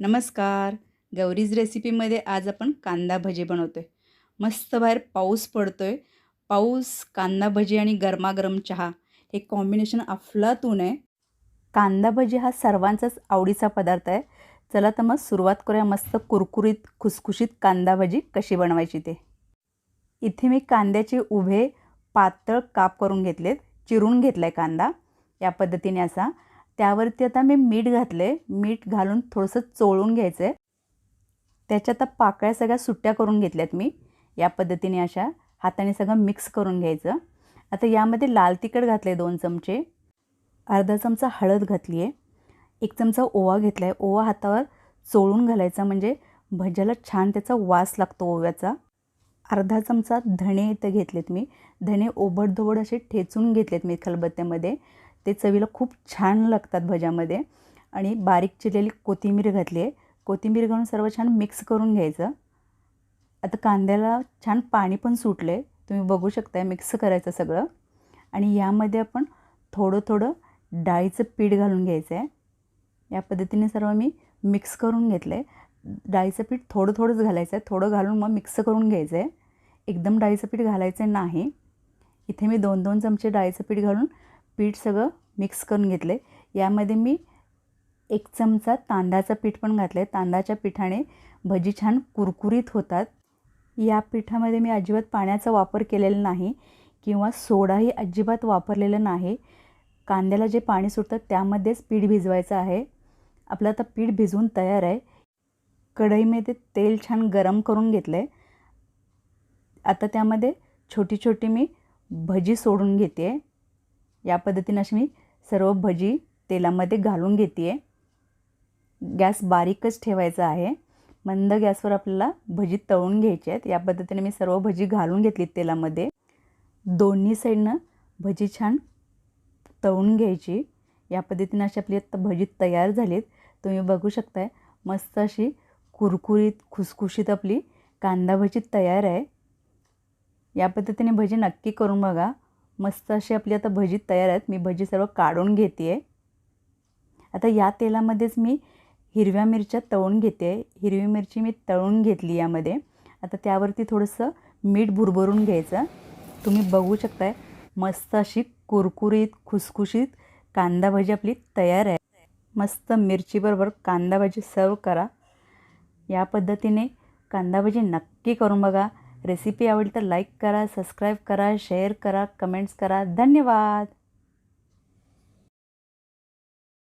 नमस्कार. गौरीज रेसिपीमध्ये आज आपण कांदा भजी बनवतो आहे मस्त बाहेर पाऊस पडतो आहे पाऊस कांदा भजी आणि गरमागरम चहा हे कॉम्बिनेशन अफलातून आहे. कांदा भजी हा सर्वांचाच आवडीचा पदार्थ आहे. चला तर मग सुरुवात करूया मस्त कुरकुरीत खुसखुशीत कांदा भजी कशी बनवायची ते. इथे मी कांद्याचे उभे पातळ काप करून घेतलेत. चिरून घेतला आहे कांदा. या पद्धतीने असा त्यावरती आता मी मीठ घातलं आहे मीठ घालून थोडंसं चोळून घ्यायचं आहे त्याच्या आता पाकळ्या सगळ्या सुट्ट्या करून घेतल्यात मी. या पद्धतीने अशा हाताने सगळं मिक्स करून घ्यायचं. आता यामध्ये लाल तिखट घातलं आहे दोन चमचे. अर्धा चमचा हळद घातली आहे एक चमचा ओवा घेतला आहे ओवा हातावर चोळून घालायचा म्हणजे भज्याला छान त्याचा वास लागतो ओव्याचा. अर्धा चमचा धणे इथं घेतलेत मी. धणे ओबडधोबड असे ठेचून घेतलेत मी खलबत्त्यामध्ये. ते चवीला खूप छान लागतात भज्यामध्ये. आणि बारीक चिरलेली कोथिंबीर घातली आहे. कोथिंबीर घालून सर्व छान मिक्स करून घ्यायचं. आता कांद्याला छान पाणी पण सुटलं आहे तुम्ही बघू शकताय मिक्स करायचं सगळं. आणि यामध्ये आपण थोडं थोडं डाळीचं पीठ घालून घ्यायचं आहे या पद्धतीने सर्व मी मिक्स करून घेतलं आहे डाळीचं पीठ थोडं थोडंच घालायचं आहे थोडं घालून मग मिक्स करून घ्यायचं आहे एकदम डाळीचं पीठ घालायचं नाही. इथे मी दोन दोन चमचे डाळीचं पीठ घालून पीठ सगळं मिक्स करून घेतले यामध्ये मी एक चमचा तांदळाचं पीठ पण घातलं आहे तांदळाच्या पिठाने भजी छान कुरकुरीत होतात. या पिठामध्ये मी अजिबात पाण्याचा वापर केलेला नाही किंवा सोडाही अजिबात वापरलेला नाही. कांद्याला जे पाणी सुटतं त्यामध्येच पीठ भिजवायचं आहे. आपलं आता पीठ भिजवून तयार आहे. कढईमध्ये तेल छान गरम करून घेतलं आहे आता त्यामध्ये छोटी छोटी मी भजी सोडून घेते आहे या पद्धतीने अशी मी सर्व भजी तेलामध्ये घालून घेते आहे गॅस बारीकच ठेवायचा आहे. मंद गॅसवर आपल्याला भजी तळून घ्यायची आहेत. या पद्धतीने मी सर्व भजी घालून घेतली तेलामध्ये. दोन्ही साईडनं भजी छान तळून घ्यायची. या पद्धतीने अशी आपली आत्ता भजी तयार झालीत. तुम्ही बघू शकताय मस्त अशी कुरकुरीत खुसखुशीत आपली कांदा भजी तयार आहे. या पद्धतीने भजी नक्की करून बघा. मस्त अशी आपली आता भजी तयार आहेत. मी भजी सर्व काढून घेते आहे आता या तेलामध्येच मी हिरव्या मिरच्या तळून घेते आहे हिरवी मिरची मी तळून घेतली यामध्ये. आता त्यावरती थोडंसं मीठ भुरभरून घ्यायचं. तुम्ही बघू शकताय मस्त अशी कुरकुरीत खुसखुशीत कांदा भाजी आपली तयार आहे. मस्त मिरचीबरोबर कांदा भाजी सर्व करा. या पद्धतीने कांदा भाजी नक्की करून बघा. रेसिपी आवडली तर लाईक करा सबस्क्राईब करा शेअर करा कमेंट्स करा. धन्यवाद.